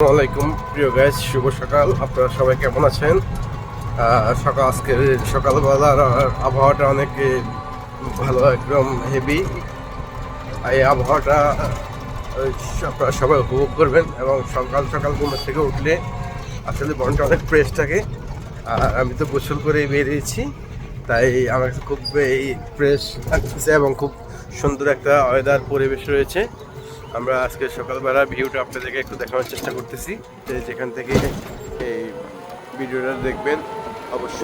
আসসালামাইকুম প্রিয় গাইস শুভ সকাল। আপনারা সবাই কেমন আছেন? সকাল আজকের সকালবেলার আবহাওয়াটা অনেক ভালো, একদম হেভি এই আবহাওয়াটা আপনারা সবাই উপভোগ করবেন এবং সকাল সকাল ঘুম থেকে উঠলে আসলে মনটা অনেক ফ্রেশ থাকে। আর আমি তো গোসল করে বেরিয়েছি, তাই আমার খুব এই ফ্রেশ লাগতেছে এবং খুব সুন্দর একটা ওয়েদার পরিবেশ রয়েছে। আমরা আজকে সকালবেলা ভিউটা আপনাদেরকে একটু দেখানোর চেষ্টা করতেছি। যেখান থেকে এই ভিডিওটা দেখবেন, অবশ্য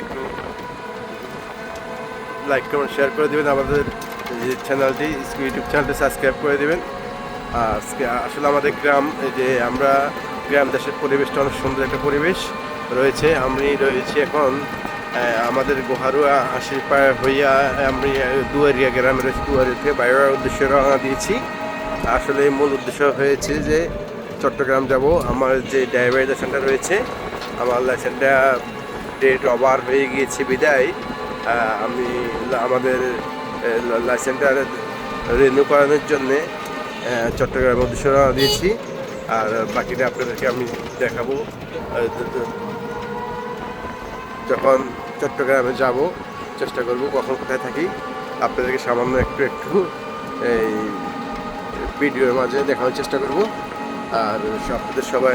একটু লাইক কমেন্ট শেয়ার করে দেবেন আমাদের যে চ্যানেলটি ইউটিউব চ্যানেলটি সাবস্ক্রাইব করে দেবেন। আজকে আসলে আমাদের গ্রাম, এই যে আমরা গ্রাম দেশের পরিবেশটা অনেক সুন্দর একটা পরিবেশ রয়েছে। আমি রয়েছি এখন আমাদের গোহারুয়া আশির হইয়া আমি দুয়ারিয়া গ্রামে রয়েছি। দুয়ারিয়া থেকে বাইরের উদ্দেশ্যে রওনা দিয়েছি। আসলে মূল উদ্দেশ্য হয়েছে যে চট্টগ্রাম যাব। আমার যে ড্রাইভার লাইসেন্সটা রয়েছে, আমার লাইসেন্সটা ডেট ওভার হয়ে গিয়েছে বিদায়। আমি আমাদের লাইসেন্সটা রিনিউ করানোর জন্যে চট্টগ্রামের উদ্দেশ্যে দিয়েছি। আর বাকিটা আপনাদেরকে আমি দেখাবো। যখন চট্টগ্রামে যাব, চেষ্টা করব কখন কোথায় থাকি। আপনাদেরকে সামান্য একটু একটু এই ভিডিওর মাঝে দেখানোর চেষ্টা করব। আর আপনাদের সবাই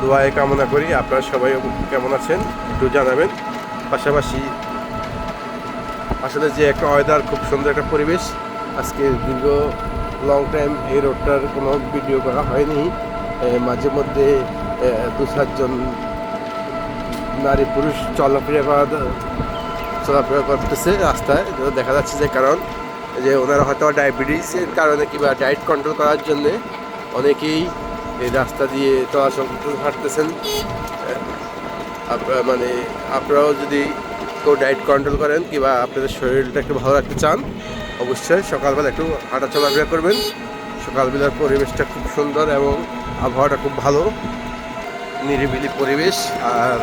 দোয়ায় কামনা করি। আপনারা সবাই কেমন আছেন একটু জানাবেন। পাশাপাশি আসলে যে একটা ওয়েদার খুব সুন্দর একটা পরিবেশ। আজকে দীর্ঘ লং টাইম এই রোডটার কোনো ভিডিও করা হয়নি। মাঝে মধ্যে দু চারজন নারী পুরুষ চলাফেরা করা চলাফেরা করতেছে রাস্তায়। দেখা যাচ্ছে যে কারণ যে ওনারা হয়তো ডায়াবেটিসের কারণে কিংবা ডায়েট কন্ট্রোল করার জন্য অনেকেই এই রাস্তা দিয়ে চলাচল হাঁটতেছেন। মানে আপনারাও যদি কেউ ডায়েট কন্ট্রোল করেন কিংবা আপনাদের শরীরটা একটু ভালো রাখতে চান, অবশ্যই সকালবেলা একটু হাঁটা চলাফেরা করবেন। সকালবেলার পরিবেশটা খুব সুন্দর এবং আবহাওয়াটা খুব ভালো, নিরিবিলি পরিবেশ। আর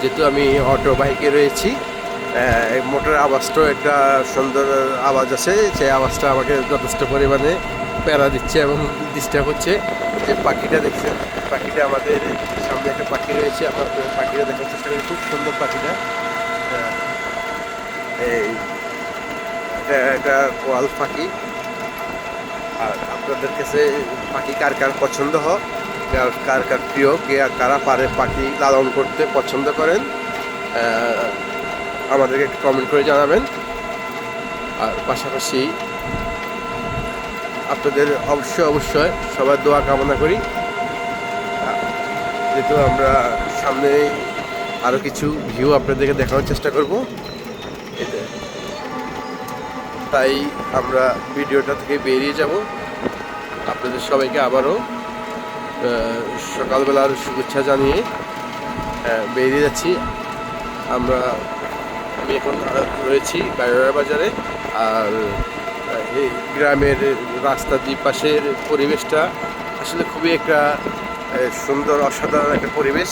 যেহেতু আমি অটো বাইকে রয়েছি আহ, মোটরের আওয়াজটাও একটা সুন্দর আওয়াজ আছে সেই আওয়াজটা আমাকে যথেষ্ট পরিমাণে প্যারা দিচ্ছে এবং ডিস্টার্ব হচ্ছে। যে পাখিটা দেখছেন পাখিটা আমাদের সামনে একটা পাখি রয়েছে আমরা পাখিটা দেখার চেষ্টা করি খুব সুন্দর পাখিটা। এই এটা কোয়াল পাখি। আর আপনাদের কাছে পাখি কার কার পছন্দ হোক কার কার প্রিয়? কে কারা পারে পাখি লালন করতে পছন্দ করেন? আমাদেরকে একটু কমেন্ট করে জানাবেন। আর পাশাপাশি আপনাদের অবশ্যই অবশ্যই সবার দোয়া কামনা করি। যেহেতু আমরা সামনে আরও কিছু ভিউ আপনাদেরকে দেখানোর চেষ্টা করব। তাই আমরা ভিডিওটা থেকে বেরিয়ে যাব। আপনাদের সবাইকে আবারও সকালবেলার শুভেচ্ছা জানিয়ে বেরিয়ে যাচ্ছি। আমরা আমি এখন রয়েছি বাইরা বাজারে। আর এই গ্রামের রাস্তা দুই পাশের পরিবেশটা আসলে খুবই একটা সুন্দর, অসাধারণ একটা পরিবেশ।